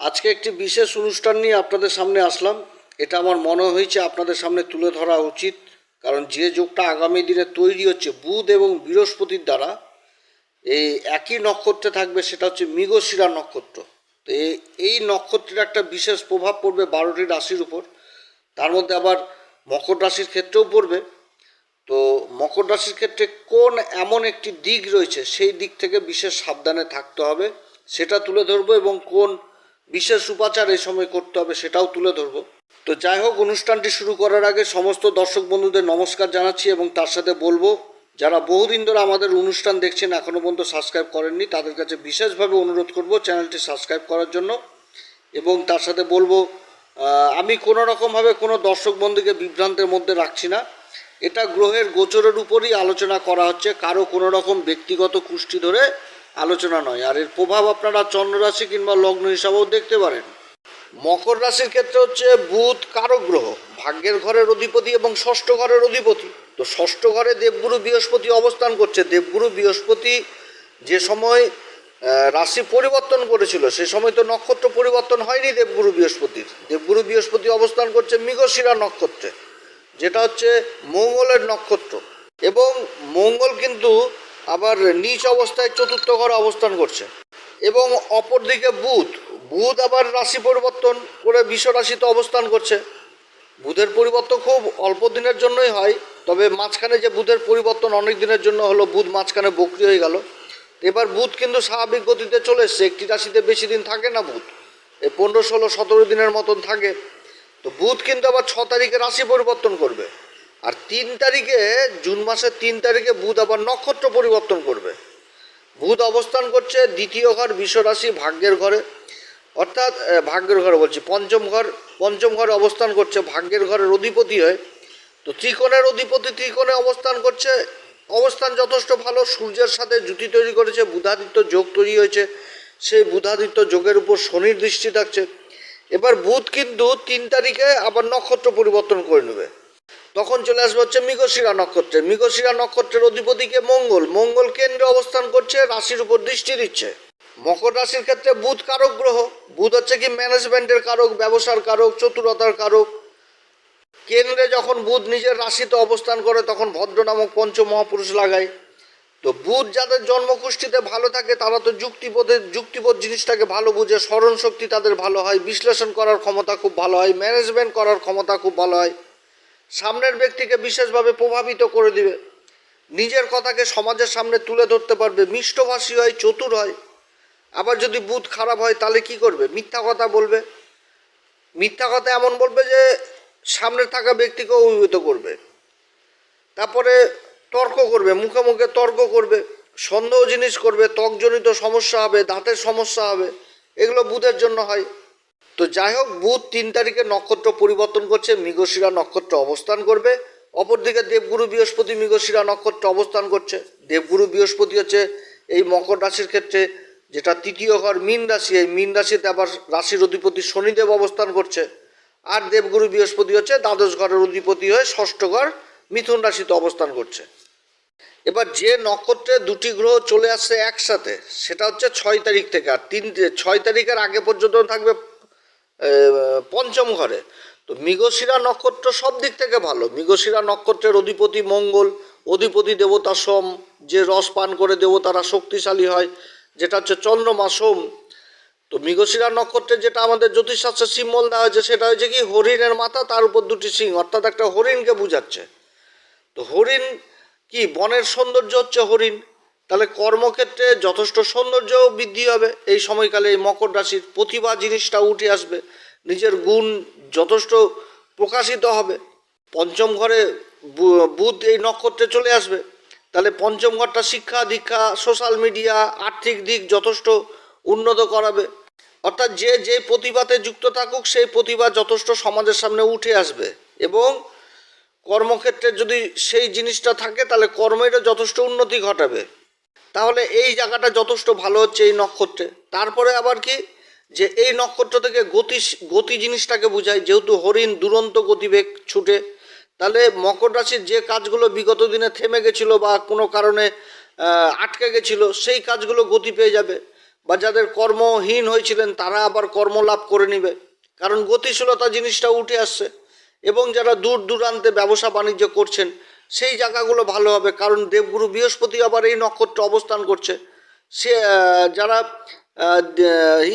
আজকে একটি বিশেষ অনুষ্ঠান নিয়ে আপনাদের সামনে আসলাম। এটা আমার মনে হয়েছে আপনাদের সামনে তুলে ধরা উচিত, কারণ যে যোগটা আগামী দিনে তৈরি হচ্ছে বুধ এবং বৃহস্পতির দ্বারা, এই একই নক্ষত্রে থাকবে, সেটা হচ্ছে মৃগশিরা নক্ষত্র। তো এই- নক্ষত্রের একটা বিশেষ প্রভাব পড়বে বারোটি রাশির উপর। তার মধ্যে আবার মকর রাশির ক্ষেত্রেও পড়বে। তো মকর রাশির ক্ষেত্রে কোন এমন একটি দিক রয়েছে, সেই দিক থেকে বিশেষ সাবধানে থাকতে হবে, সেটা তুলে ধরবো এবং কোন বিশেষ উপাচার এই সময় করতে হবে সেটাও তুলে ধরবো। তো যাই হোক, অনুষ্ঠানটি শুরু করার আগে সমস্ত দর্শক বন্ধুদের নমস্কার জানাচ্ছি এবং তার সাথে বলব, যারা বহুদিন ধরে আমাদের অনুষ্ঠান দেখছেন এখনও পর্যন্ত সাবস্ক্রাইব করেননি, তাদের কাছে বিশেষভাবে অনুরোধ করব চ্যানেলটি সাবস্ক্রাইব করার জন্য। এবং তার সাথে বলব আমি কোনো রকমভাবে কোনো দর্শক বন্ধুকে বিভ্রান্তের মধ্যে রাখছি না। এটা গ্রহের গোচরের উপরই আলোচনা করা হচ্ছে, কারও কোনো রকম ব্যক্তিগত কুষ্টি ধরে আলোচনা নয়। আর এর প্রভাব আপনারা চন্দ্ররাশি কিংবা লগ্ন হিসাবেও দেখতে পারেন। মকর রাশির ক্ষেত্রে হচ্ছে বুধ কারক গ্রহ, ভাগ্যের ঘরের অধিপতি এবং ষষ্ঠ ঘরের অধিপতি। তো ষষ্ঠ ঘরে দেবগুরু বৃহস্পতি অবস্থান করছে। দেবগুরু বৃহস্পতি যে সময় রাশি পরিবর্তন করেছিল, সে সময় তো নক্ষত্র পরিবর্তন হয়নি দেবগুরু বৃহস্পতির। দেবগুরু বৃহস্পতি অবস্থান করছে মৃগশিরা নক্ষত্রে, যেটা হচ্ছে মঙ্গলের নক্ষত্র। এবং মঙ্গল কিন্তু আবার নিচ অবস্থায় চতুর্থ ঘরে অবস্থান করছে। এবং অপরদিকে বুধ। বুধ আবার রাশি পরিবর্তন করে বিশ্ব রাশিতে অবস্থান করছে। বুধের পরিবর্তন খুব অল্প দিনের জন্যই হয়, তবে মাঝখানে যে বুধের পরিবর্তন অনেক দিনের জন্য হলো, বুধ মাঝখানে বকরি হয়ে গেল। এবার বুধ কিন্তু স্বাভাবিক গতিতে চলে এসছে, একটি রাশিতে বেশি দিন থাকে না বুধ। এই পনেরো, ষোলো, সতেরো দিনের মতন থাকে। তো বুধ কিন্তু আবার ছ তারিখে রাশি পরিবর্তন করবে। আর তিন তারিখে, জুন মাসের তিন তারিখে বুধ আবার নক্ষত্র পরিবর্তন করবে। বুধ অবস্থান করছে দ্বিতীয় ঘর বিশ্বরাশি ভাগ্যের ঘরে। অর্থাৎ ভাগ্যের ঘরে বলছি, পঞ্চম ঘর, পঞ্চম ঘরে অবস্থান করছে ভাগ্যের ঘরের অধিপতি হয়। তো ত্রিকোণের অধিপতি ত্রিকোণে অবস্থান করছে। অবস্থান যথেষ্ট ভালো, সূর্যের সাথে জুতি তৈরি করেছে, বুধাদিত্য যোগ তৈরি হয়েছে। সেই বুধাদিত্য যোগের উপর শনির দৃষ্টি থাকছে। এবার বুধ কিন্তু তিন তারিখে আবার নক্ষত্র পরিবর্তন করে নেবে। তখন চলে আসবে হচ্ছে মৃগশিরা নক্ষত্রে মৃগশিরা নক্ষত্রের অধিপতিকে মঙ্গল। মঙ্গল কেন্দ্রে অবস্থান করছে, রাশির উপর দৃষ্টি দিচ্ছে। মকর রাশির ক্ষেত্রে বুধ কারক গ্রহ। বুধ হচ্ছে কি ম্যানেজমেন্টের কারক, ব্যবসার কারক, চতুরতার কারক। কেন্দ্রে যখন বুধ নিজের রাশিতে অবস্থান করে, তখন ভদ্র নামক পঞ্চ মহাপুরুষ লাগায়। তো বুধ যাদের জন্মকুষ্ঠিতে ভালো থাকে, তারা তো যুক্তিবোধের যুক্তিবোধ জিনিসটাকে ভালো বুঝে স্মরণ শক্তি তাদের ভালো হয়, বিশ্লেষণ করার ক্ষমতা খুব ভালো হয় ম্যানেজমেন্ট করার ক্ষমতা খুব ভালো হয়। সামনের ব্যক্তিকে বিশেষভাবে প্রভাবিত করে দিবে। নিজের কথাকে সমাজের সামনে তুলে ধরতে পারবে। মিষ্টভাষী হয়, চতুর হয়। আবার যদি বুধ খারাপ হয়, তাহলে কি করবে? মিথ্যা কথা বলবে। মিথ্যা কথা এমন বলবে যে, সামনে থাকা ব্যক্তিকে অভিভূত করবে। তারপরে তর্ক করবে, মুখে মুখে তর্ক করবে, সন্দেহ জিনিস করবে, ত্বকজনিত সমস্যা হবে, দাঁতের সমস্যা হবে, এগুলো বুধের জন্য হয়। তো যাই হোক, বুধ তিন তারিখে নক্ষত্র পরিবর্তন করছে, মৃগশিরা নক্ষত্র অবস্থান করবে। অপরদিকে দেবগুরু বৃহস্পতি মৃগশিরা নক্ষত্র অবস্থান করছে। দেবগুরু বৃহস্পতি হচ্ছে এই মকর রাশির ক্ষেত্রে, যেটা তৃতীয় ঘর মীন রাশি, এই মীন রাশিতে আবার রাশির অধিপতি শনিদেব অবস্থান করছে। আর দেবগুরু বৃহস্পতি হচ্ছে দ্বাদশ ঘরের অধিপতি হয়ে ষষ্ঠ ঘর মিথুন রাশিতে অবস্থান করছে। এবার যে নক্ষত্রে দুটি গ্রহ চলে আসছে একসাথে, সেটা হচ্ছে ছয় তারিখ থেকে। আর তিন, ছয় তারিখের আগে পর্যন্ত থাকবে পঞ্চম ঘরে। তো মৃগশিরা নক্ষত্র সব দিক থেকে ভালো। মৃগশিরা নক্ষত্রের অধিপতি মঙ্গল, অধিপতি দেবতা সোম যে রস পান করে দেবতারা শক্তিশালী হয়, যেটা হচ্ছে চন্দ্রমা সোম তো মৃগশিরা নক্ষত্রে যেটা আমাদের জ্যোতিষশাস্ত্রে সিম্বল দেওয়া হয়েছে, সেটা হচ্ছে কি? হরিণের মাথা, তার উপর দুটি সিং অর্থাৎ একটা হরিণকে বুঝাচ্ছে। তো হরিণ কি? বনের সৌন্দর্য হচ্ছে হরিণ। তাহলে কর্মক্ষেত্রে যথেষ্ট সৌন্দর্য বৃদ্ধি হবে। এই সময়কালে এই মকর রাশির প্রতিভা জিনিসটা উঠে আসবে। নিজের গুণ যথেষ্ট প্রকাশিত হবে। পঞ্চম ঘরে বুধ এই নক্ষত্রে চলে আসবে। তাহলে পঞ্চম ঘরটা শিক্ষা দীক্ষা সোশ্যাল মিডিয়া আর্থিক দিক যথেষ্ট উন্নত করাবে। অর্থাৎ যে যে প্রতিভাতে যুক্ত থাকুক, সেই প্রতিভা যথেষ্ট সমাজের সামনে উঠে আসবে। এবং কর্মক্ষেত্রে যদি সেই জিনিসটা থাকে, তাহলে কর্মেরও যথেষ্ট উন্নতি ঘটাবে। তাহলে এই জায়গাটা যথেষ্ট ভালো হচ্ছে এই নক্ষত্রে। তারপরে আবার কি? যে এই নক্ষত্র থেকে গতি গতি জিনিসটাকে বোঝায়, যেহেতু হরিণ দুরন্ত গতিবেগ ছুটে, তাহলে মকর রাশির যে কাজগুলো বিগত দিনে থেমে গেছিল বা কোনো কারণে আটকে গেছিল, সেই কাজগুলো গতি পেয়ে যাবে। বা যাদের কর্মহীন হয়েছিলেন, তারা আবার কর্ম লাভ করে নেবে। কারণ গতিশীলতা জিনিসটা উঠে আসছে। এবং যারা দূর দূরান্তে ব্যবসা বাণিজ্য করছেন সেই জায়গাগুলো ভালো হবে, কারণ দেবগুরু বৃহস্পতি আবার এই নক্ষত্রে অবস্থান করছে। সে যারা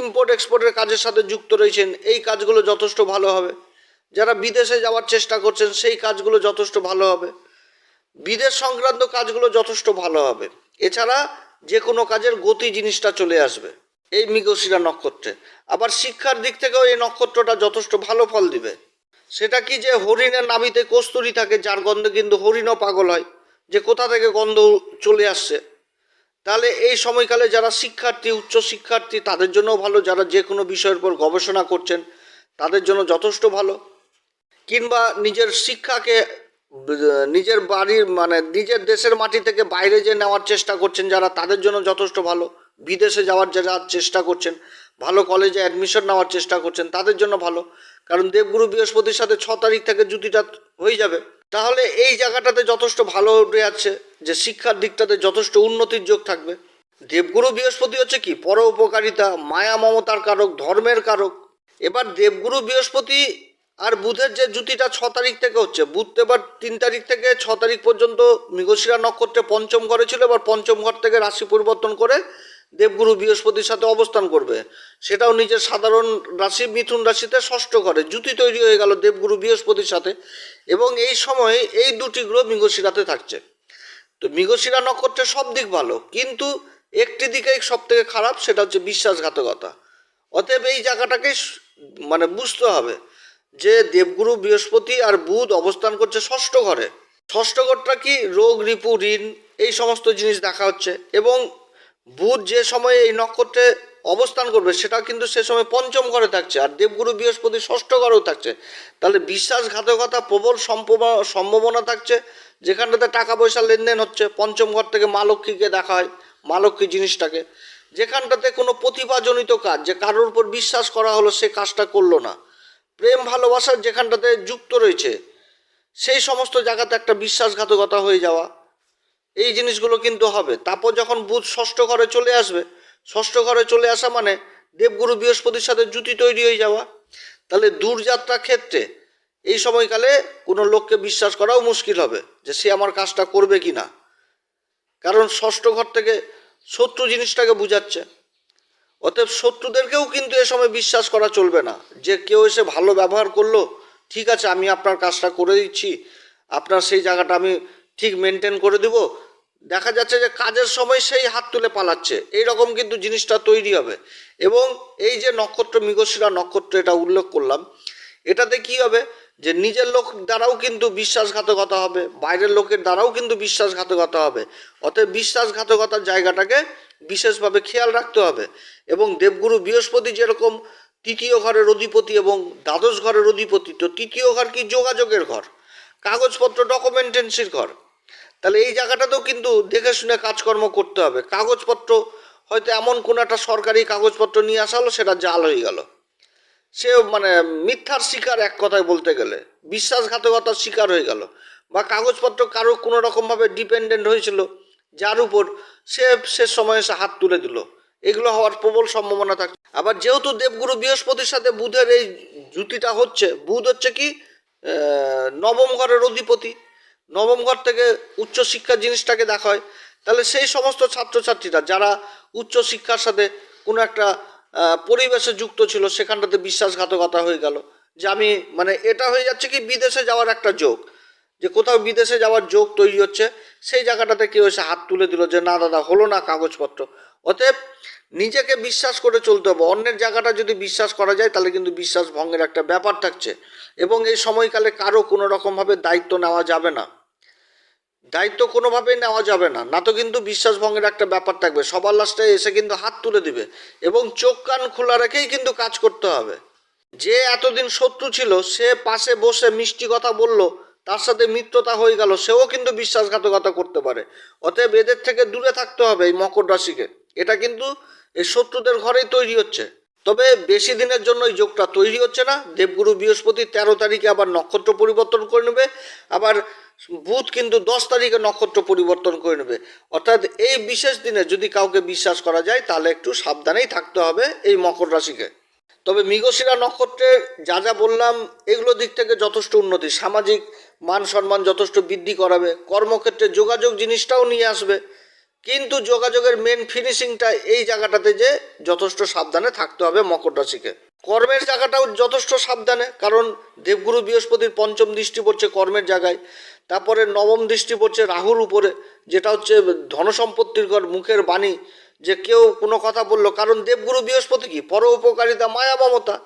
ইম্পোর্ট এক্সপোর্টের কাজের সাথে যুক্ত রয়েছেন, এই কাজগুলো যথেষ্ট ভালো হবে। যারা বিদেশে যাওয়ার চেষ্টা করছেন, সেই কাজগুলো যথেষ্ট ভালো হবে। বিদেশ সংক্রান্ত কাজগুলো যথেষ্ট ভালো হবে। এছাড়া যে কোনো কাজের গতি জিনিসটা চলে আসবে, এই মৃগশিরা নক্ষত্রে। আবার শিক্ষার দিক থেকেও এই নক্ষত্রটা যথেষ্ট ভালো ফল দিবে। সেটা কি যে হরিণের নাভিতে কস্তুরি থাকে, যার গন্ধে কিন্তু হরিণও পাগল হয়, যে কোথা থেকে গন্ধ চলে আসছে? তাহলে এই সময়কালে যারা শিক্ষার্থী, উচ্চ শিক্ষার্থী, তাদের জন্য ভালো, যারা যে কোনো বিষয়ের উপর গবেষণা করছেন, তাদের জন্য যথেষ্ট ভালো। কিংবা নিজের শিক্ষাকে, নিজের বাড়ির মানে নিজের দেশের মাটি থেকে বাইরে যে নেওয়ার চেষ্টা করছেন যারা, তাদের জন্য যথেষ্ট ভালো। বিদেশে যাওয়ার যারা চেষ্টা করছেন, ভালো কলেজে অ্যাডমিশন নেওয়ার চেষ্টা করছেন, তাদের জন্য ভালো। কারণ দেবগুরু বৃহস্পতির সাথে ছ তারিখ থেকে জুতিটা হয়ে যাবে। তাহলে এই জায়গাটাতে যথেষ্ট ভালো উঠে যাচ্ছে যে শিক্ষার দিকটাতে যথেষ্ট উন্নতির যোগ থাকবে। দেবগুরু বৃহস্পতি হচ্ছে কি? পর উপকারিতা মায়া মমতার কারক, ধর্মের কারক। এবার দেবগুরু বৃহস্পতি আর বুধের যে জুতিটা ছ তারিখ থেকে হচ্ছে, বুধ এবার তিন তারিখ থেকে ছ তারিখ পর্যন্ত মৃগশিরা নক্ষত্রে পঞ্চম ঘরে ছিল, এবার পঞ্চম ঘর থেকে রাশি পরিবর্তন করে দেবগুরু বৃহস্পতির সাথে অবস্থান করবে। সেটাও নিজের সাধারণ রাশি, মিথুন রাশিতে ষষ্ঠ ঘরে। জুতি তৈরি হয়ে গেল দেবগুরু বৃহস্পতির সাথে এবং এই সময়ে এই দুটি গ্রহ মৃগশিরাতে থাকছে। তো মৃগশিরা নক্ষত্রের সব দিক ভালো, কিন্তু একটি দিকেই সব থেকে খারাপ, সেটা হচ্ছে বিশ্বাসঘাতকতা। অতএব এই জায়গাটাকে মানে বুঝতে হবে যে দেবগুরু বৃহস্পতি আর বুধ অবস্থান করছে ষষ্ঠ ঘরে। ষষ্ঠ ঘরটা কি? রোগ, রিপু, ঋণ, এই সমস্ত জিনিস দেখা হচ্ছে এবং বুধ যে সময়ে এই নক্ষত্রে অবস্থান করবে, সেটা কিন্তু সে সময় পঞ্চম ঘরে থাকছে আর দেবগুরু বৃহস্পতি ষষ্ঠ ঘরেও থাকছে। তাহলে বিশ্বাসঘাতকতা, প্রবল সম্ভাবনা থাকছে, যেখানটাতে টাকা পয়সা লেনদেন হচ্ছে, পঞ্চম ঘর থেকে মা লক্ষ্মীকে দেখা হয়, মা লক্ষ্মী জিনিসটাকে। যেখানটাতে কোনো প্রতিভাজনিত কাজ, যে কারোর উপর বিশ্বাস করা হলো, সে কাজটা করল না। প্রেম ভালোবাসার যেখানটাতে যুক্ত রয়েছে, সেই সমস্ত জায়গাতে একটা বিশ্বাসঘাতকতা হয়ে যাওয়া। এই জিনিসগুলো কিন্তু হবে। তারপর যখন বুধ ষষ্ঠ ঘরে চলে আসবে, ষষ্ঠ ঘরে চলে আসা মানে দেবগুরু বৃহস্পতির সাথে জুতি তৈরি হয়ে যাওয়া। তাহলে দূরযাত্রা ক্ষেত্রে এই সময়কালে কোনো লোককে বিশ্বাস করাও মুশকিল হবে যে সে আমার কাজটা করবে কি না কারণ ষষ্ঠ ঘর থেকে শত্রু জিনিসটাকে বুঝাচ্ছে। অতএব শত্রুদেরকেও কিন্তু এ সময় বিশ্বাস করা চলবে না যে কেউ এসে ভালো ব্যবহার করল, ঠিক আছে, আমি আপনার কাজটা করে দিচ্ছি, আপনার সেই জায়গাটা আমি ঠিক মেনটেন করে দিব। দেখা যাচ্ছে যে কাজের সময় সেই হাত তুলে পালাচ্ছে। এই রকম কিন্তু জিনিসটা তৈরি হবে। এবং এই যে নক্ষত্র, মৃগশিরা নক্ষত্র এটা উল্লেখ করলাম, এটাতে কি হবে? যে নিজের লোক দ্বারাও কিন্তু বিশ্বাসঘাতকতা হবে, বাইরের লোকের দ্বারাও কিন্তু বিশ্বাসঘাতকতা হবে। অতএব বিশ্বাসঘাতকতার জায়গাটাকে বিশেষভাবে খেয়াল রাখতে হবে। এবং দেবগুরু বৃহস্পতি যেরকম তৃতীয় ঘরের অধিপতি এবং দ্বাদশ ঘরের অধিপতি, তো তৃতীয় ঘর কি যোগাযোগের ঘর? কাগজপত্র ডকুমেন্টেন্সির ঘর। তাহলে এই জায়গাটাতেও কিন্তু দেখে শুনে কাজকর্ম করতে হবে। কাগজপত্র, হয়তো এমন কোনো একটা সরকারি কাগজপত্র নিয়ে আসা হলো, সেটা জাল হয়ে গেল। সে মানে মিথ্যার শিকার এক কথায় বলতে গেলে, বিশ্বাসঘাতকতার শিকার হয়ে গেল। বা কাগজপত্র কারও কোনো রকমভাবে ডিপেন্ডেন্ট হয়েছিল, যার উপর সে শেষ সময়ে এসে হাত তুলে দিল। এগুলো হওয়ার প্রবল সম্ভাবনা থাকে আবার যেহেতু দেবগুরু বৃহস্পতির সাথে বুধের এই জুতিটা হচ্ছে, বুধ হচ্ছে কি? নবম ঘরের অধিপতি। নবম ঘর থেকে উচ্চশিক্ষার জিনিসটাকে দেখা হয় তাহলে সেই সমস্ত ছাত্রছাত্রীরা যারা উচ্চশিক্ষার সাথে কোনো একটা পরিবেশে যুক্ত ছিল, সেখানটাতে বিশ্বাসঘাতকতা হয়ে গেল। যে আমি মানে এটা হয়ে যাচ্ছে কি, বিদেশে যাওয়ার একটা যোগ। যে কোথাও বিদেশে যাওয়ার যোগ তৈরি হচ্ছে, সেই জায়গাটাতে কেউ এসে হাত তুলে দিল যে, না দাদা, হলো না কাগজপত্র। অতএব নিজেকে বিশ্বাস করে চলতে হবে। অন্যের জায়গাটা যদি বিশ্বাস করা যায়, তাহলে কিন্তু বিশ্বাস ভঙ্গের একটা ব্যাপার থাকছে। এবং এই সময়কালে কারও কোনো রকমভাবে দায়িত্ব নেওয়া যাবে না। দায়িত্ব কোনোভাবেই নেওয়া যাবে না। না তো কিন্তু বিশ্বাসভঙ্গের একটা ব্যাপার থাকবে। সবার লাস্টে এসে কিন্তু হাত তুলে দিবে এবং চোখ কান খোলা রেখেই কিন্তু কাজ করতে হবে। যে এতদিন শত্রু ছিল, সে পাশে বসে মিষ্টি কথা বলল, তার সাথে মিত্রতা হয়ে গেল, সেও কিন্তু বিশ্বাসঘাতকতা করতে পারে। অতএব এদের থেকে দূরে থাকতে হবে এই মকর রাশিকে। এটা কিন্তু এই শত্রুদের ঘরেই তৈরি হচ্ছে। তবে বেশি দিনের জন্য এই যোগটা তৈরি হচ্ছে না। দেবগুরু বৃহস্পতি তেরো তারিখে আবার নক্ষত্র পরিবর্তন করে নেবে। আবার বুধ কিন্তু দশ তারিখে নক্ষত্র পরিবর্তন করে নেবে। অর্থাৎ এই বিশেষ দিনে যদি কাউকে বিশ্বাস করা যায়, তাহলে একটু সাবধানেই থাকতে হবে এই মকর রাশিকে। তবে মৃগশিরা নক্ষত্রের যা যা বললাম, এগুলো দিক থেকে যথেষ্ট উন্নতি। সামাজিক মান সম্মান যথেষ্ট বৃদ্ধি করাবে। কর্মক্ষেত্রে যোগাযোগ জিনিসটাও নিয়ে আসবে। কিন্তু যোগাযোগের মেন ফিনিশিংটা এই জায়গাটাতে যে যথেষ্ট সাবধানে থাকতে হবে মকর রাশিকে। কর্মের জায়গাটাও যথেষ্ট সাবধানে, কারণ দেবগুরু বৃহস্পতির পঞ্চম দৃষ্টি পড়ছে কর্মের জায়গায়, তারপরে নবম দৃষ্টি পড়ছে রাহুর উপরে, যেটা হচ্ছে ধনসম্পত্তির ঘর, মুখের বাণী, যে কেউ কোনো কথা বলল, কারণ দেবগুরু বৃহস্পতি কি? পর উপকারিতা, মায়া, মমতা।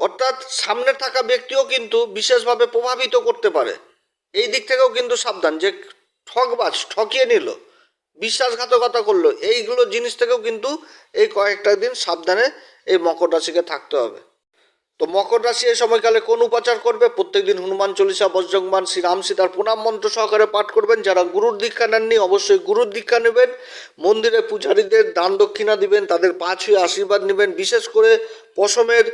অর্থাৎ সামনে থাকা ব্যক্তিও কিন্তু বিশেষভাবে প্রভাবিত করতে পারে। এই দিক থেকেও কিন্তু সাবধান, যে ঠকবাজ ঠকিয়ে নিল। বিশ্বাসঘাতকতা করল, এইগুলো জিনিস থেকেও কিন্তু এই কয়েকটা দিন সাবধানে এই মকর রাশিকে থাকতে হবে। তো মকর রাশি এই সময়কালে কোন উপাচার করবে? প্রত্যেকদিন হনুমান চল্লিশা বজ্রংবান শ্রীরাম সীতার প্রণাম মন্ত্র সহকারে পাঠ করবেন। যারা গুরুর দীক্ষা নেননি, অবশ্যই গুরুর দীক্ষা নেবেন। মন্দিরে পূজারীদের দান দক্ষিণা দিবেন, তাদের পা ছুঁয়ে আশীর্বাদ নেবেন। বিশেষ করে পশমের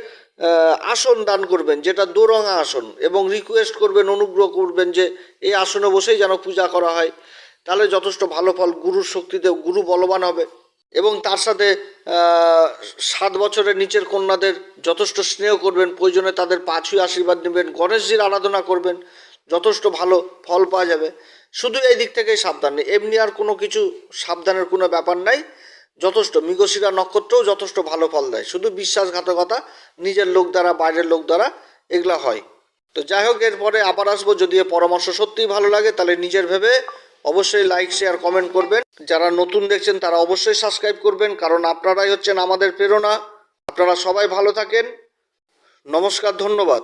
আসন দান করবেন, যেটা দোরঙা আসন, এবং রিকোয়েস্ট করবেন, অনুগ্রহ করবেন যে এই আসনে বসেই যেন পূজা করা হয়। তাহলে যথেষ্ট ভালো ফল, গুরুর শক্তিতে গুরু বলবান হবে। এবং তার সাথে সাত বছরের নিচের কন্যাদের যথেষ্ট স্নেহ করবেন, প্রয়োজনে তাদের পাঁচুই আশীর্বাদ নেবেন, গণেশজির আরাধনা করবেন, যথেষ্ট ভালো ফল পাওয়া যাবে। শুধু এই দিক থেকেই সাবধান নেই, এমনি আর কোনো কিছু সাবধানের কোনো ব্যাপার নাই। যথেষ্ট, মৃগশিরা নক্ষত্রও যথেষ্ট ভালো ফল দেয়। শুধু বিশ্বাসঘাতকতা, নিজের লোক দ্বারা, বাইরের লোক দ্বারা এগুলা হয়। তো যাই হোক, এরপরে আবার আসব যদি পরামর্শ সত্যিই ভালো লাগে, তাহলে নিজের ভেবে অবশ্যই লাইক শেয়ার কমেন্ট করবেন। যারা নতুন দেখছেন, তারা অবশ্যই সাবস্ক্রাইব করবেন, কারণ আপনারাই হচ্ছেন আমাদের প্রেরণা। আপনারা সবাই ভালো থাকেন। নমস্কার, ধন্যবাদ।